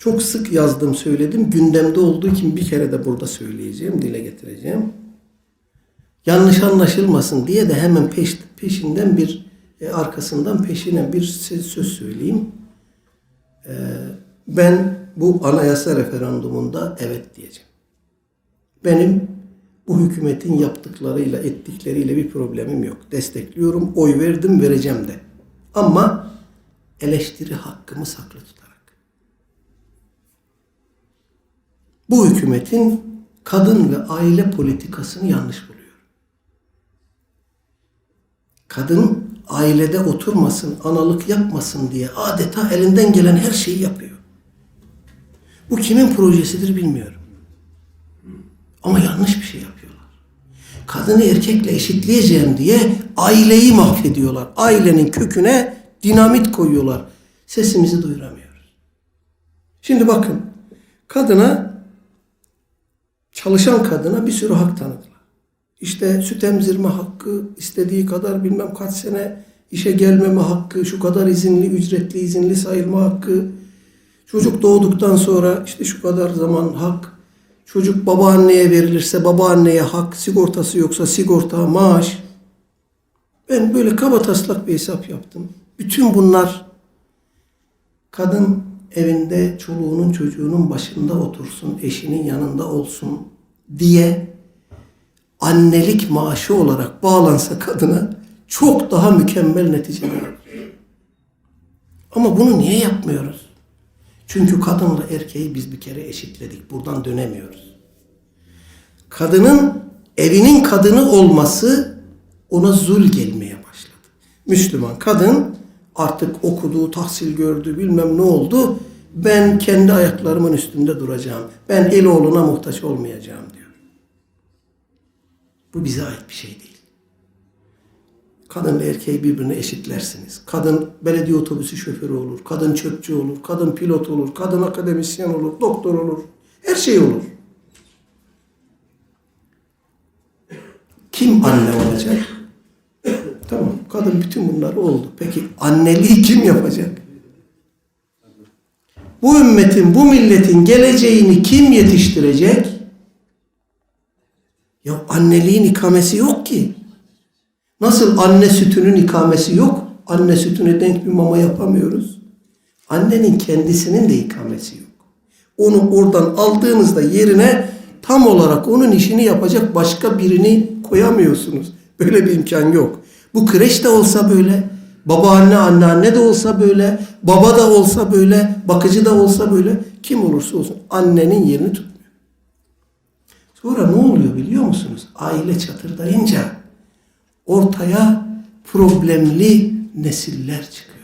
Çok sık yazdım, söyledim. Gündemde olduğu için bir kere de burada söyleyeceğim, dile getireceğim. Yanlış anlaşılmasın diye de hemen peş, peşinden bir e, arkasından peşine bir söz, söyleyeyim. E, ben bu anayasa referandumunda evet diyeceğim. Benim bu hükümetin yaptıklarıyla, ettikleriyle bir problemim yok. Destekliyorum, oy verdim, vereceğim de. Ama eleştiri hakkımı saklı tutarak. Bu hükümetin kadın ve aile politikasını yanlış buluyor. Kadın ailede oturmasın, analık yapmasın diye adeta elinden gelen her şeyi yapıyor. Bu kimin projesidir bilmiyorum. Ama yanlış bir şey yapıyorlar. Kadını erkekle eşitleyeceğim diye aileyi mahvediyorlar. Ailenin köküne dinamit koyuyorlar. Sesimizi duyuramıyoruz. Şimdi bakın kadına çalışan kadına bir sürü hak tanıdılar. İşte süt emzirme hakkı, istediği kadar bilmem kaç sene işe gelmeme hakkı, şu kadar izinli, ücretli izinli sayılma hakkı, çocuk doğduktan sonra işte şu kadar zaman hak, çocuk babaanneye verilirse babaanneye hak, sigortası yoksa sigorta, maaş. Ben böyle kaba taslak bir hesap yaptım. Bütün bunlar kadın evinde çoluğunun çocuğunun başında otursun, eşinin yanında olsun diye annelik maaşı olarak bağlansa kadına çok daha mükemmel neticeler. Ama bunu niye yapmıyoruz? Çünkü kadınla erkeği biz bir kere eşitledik. Buradan dönemiyoruz. Kadının evinin kadını olması ona zul gelmeye başladı. Müslüman kadın artık okudu, tahsil gördü, bilmem ne oldu. Ben kendi ayaklarımın üstünde duracağım. Ben el oğluna muhtaç olmayacağım diyor. Bu bize ait bir şey değil. Kadınla erkeği birbirine eşitlersiniz. Kadın belediye otobüsü şoförü olur, kadın çöpçü olur, kadın pilot olur, kadın akademisyen olur, doktor olur. Her şey olur. Kim anne olacak? Bütün bunlar oldu. Peki anneliği kim yapacak? Bu ümmetin, bu milletin geleceğini kim yetiştirecek? Ya anneliğin ikamesi yok ki. Nasıl anne sütünün ikamesi yok? Anne sütüne denk bir mama yapamıyoruz. Annenin kendisinin de ikamesi yok. Onu oradan aldığınızda yerine tam olarak onun işini yapacak başka birini koyamıyorsunuz. Böyle bir imkan yok. Bu kreş de olsa böyle, babaanne, anneanne de olsa böyle, baba da olsa böyle, bakıcı da olsa böyle, kim olursa olsun annenin yerini tutmuyor. Sonra ne oluyor biliyor musunuz? Aile çatırdayınca ortaya problemli nesiller çıkıyor.